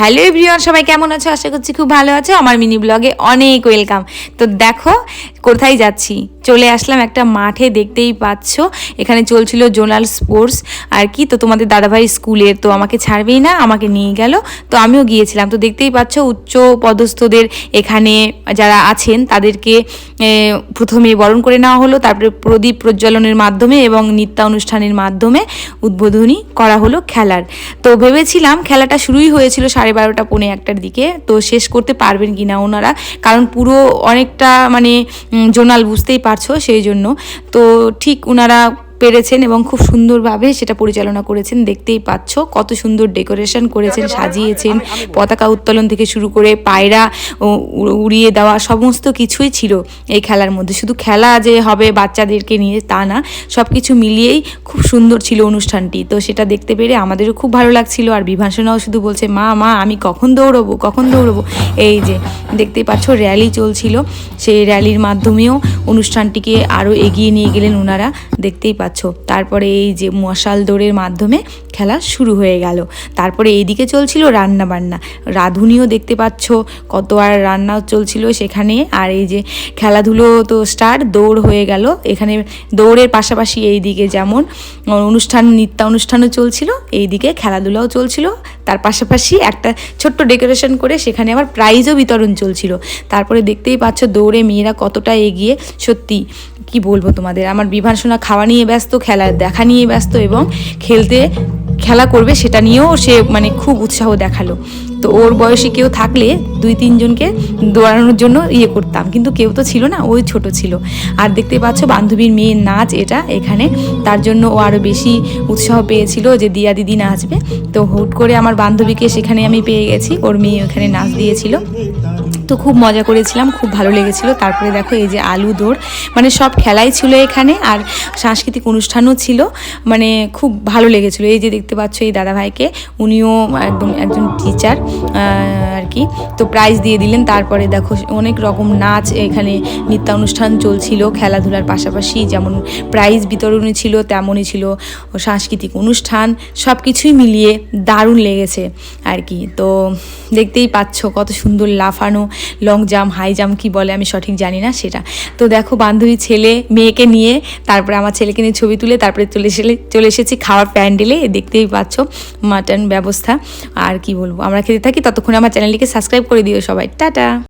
Hello everyone, সবাই কেমন আছো? আশা করছি খুব ভালো আছো। আমার মিনি ব্লগে অনেক ওয়েলকাম। তো দেখো কোথায় যাচ্ছি? চলে আসলাম একটা মাঠে, দেখতেই পাচ্ছ। এখানে চলছিল জোনাল স্পোর্টস। আর কি, তো তোমাদের দাদাভাই স্কুলের, তো আমাকে ছাড়বেই না, আমাকে নিয়ে গেল। তো আমিও গিয়েছিলাম। তো দেখতেই পাচ্ছ, উচ্চ পদস্থদের এখানে যারা আছেন, তাদেরকে প্রথমে বরণ করে নেওয়া হলো। তারপরে প্রদীপ প্রজ্বলনের মাধ্যমে এবং নৃত্যানুষ্ঠানের মাধ্যমে উদ্বোধনী করা হলো খেলার। তো ভেবেছিলাম খেলাটা শুরুই হয়েছিল সাড়ে বারোটা, পৌনে একটার দিকে। তো শেষ করতে পারবেন কি না ওনারা? কারণ পুরো অনেকটা মানে জোনাল বুঝতেই পারছ সেই জন্য। তো ঠিক ওনারা পেরেছেন এবং খুব সুন্দরভাবে সেটা পরিচালনা করেছেন দেখতেই পাচ্ছ। কত সুন্দর ডেকোরেশন করেছেন সাজিয়েছেন। পতাকা উত্তোলন থেকে শুরু করে পায়রা উড়িয়ে দেওয়া সমস্ত কিছুই ছিল এই খেলার মধ্যে। শুধু খেলা যে হবে বাচ্চাদেরকে নিয়ে তা না সব কিছু মিলিয়েই খুব সুন্দর ছিল অনুষ্ঠানটি। তো সেটা দেখতে পেরে আমাদেরও খুব ভালো লাগছিল। আর বিভাসনাও শুধু বলছে মা মা আমি কখন দৌড়বো কখন দৌড়বো? এই যে দেখতেই পাচ্ছ র্যালি চলছিল। সেই র্যালির মাধ্যমেও অনুষ্ঠানটিকে আরও এগিয়ে নিয়ে গেলেন ওনারা। দেখতেই পাচ্ছ। তারপরে এই যে মশাল দৌড়ের মাধ্যমে খেলা শুরু হয়ে গেল। তারপরে এইদিকে চলছিল রান্না বান্না রাঁধুনিও দেখতে পাচ্ছ, কত আর রান্না চলছিল সেখানে। আর এই যে খেলাধুলো তো স্টার্ট দৌড় হয়ে গেল। এখানে দৌড়ের পাশাপাশি এইদিকে যেমন অনুষ্ঠান নৃত্য অনুষ্ঠানও চলছিল, এইদিকে খেলাধুলাও চলছিল। তার পাশাপাশি একটা ছোট্ট ডেকোরেশন করে সেখানে আবার প্রাইজও বিতরণ চলছিল। তারপরে দেখতেই পাচ্ছ দৌড়ে মেয়েরা কতটা এগিয়ে। সত্যি কি বলব তোমাদের? আমার বিভাসনা খাওয়া নিয়ে ব্যস্ত খেলা দেখা নিয়ে ব্যস্ত এবং খেলতে খেলা করবে সেটা নিয়েও সে মানে খুব উৎসাহ দেখাল। তো ওর বয়সী কেউ থাকলে দুই তিনজনকে দৌড়ানোর জন্য ইয়ে করতাম। কিন্তু কেউ তো ছিল না, ওই ছোট ছিল। আর দেখতে পাচ্ছ বান্ধবীর মেয়ের নাচ এটা এখানে। তার জন্য ও আরও বেশি উৎসাহ পেয়েছিল যে দিয়া দিদি নাচবে। তো হুট করে আমার বান্ধবীকে সেখানে আমি পেয়ে গেছি। ওর মেয়ে ওখানে নাচ দিয়েছিল। তো খুব মজা করেছিলাম, খুব ভালো লেগেছিল। তারপরে দেখো এই যে আলু দৌড় মানে সব খেলাই ছিল এখানে আর সাংস্কৃতিক অনুষ্ঠানও ছিল মানে খুব ভালো লেগেছিল। এই যে দেখতে পাচ্ছ এই দাদাভাইকে, উনিও একদম একজন টিচার আর কি। তো প্রাইজ দিয়ে দিলেন, তারপরে দেখো অনেক রকম নাচ এখানে নৃত্যানুষ্ঠান চলছিল, খেলাধুলার পাশাপাশি যেমন প্রাইজ বিতরণী ছিল, তেমনই ছিল সাংস্কৃতিক অনুষ্ঠান সব কিছুই মিলিয়ে দারুণ লেগেছে আর কি। তো দেখতেই পাচ্ছ কত সুন্দর লাফানো লং জাম্প হাই জাম্প কি বলে আমি সঠিক জানি না সেটা। তো দেখো বান্ধবী ছেলে, মেয়েকে নিয়ে তারপরে আমার ছেলেকে নিয়ে ছবি তুলে তারপরে চলে এসে চলে এসেছি খাওয়ার প্যান্ডেলে, দেখতেই পাচ্ছ মাটন ব্যবস্থা। আর কি বলব, আমরা খেতে থাকি, ততক্ষণ আমার চ্যানেলটিকে সাবস্ক্রাইব করে দিও সবাই। টাটা!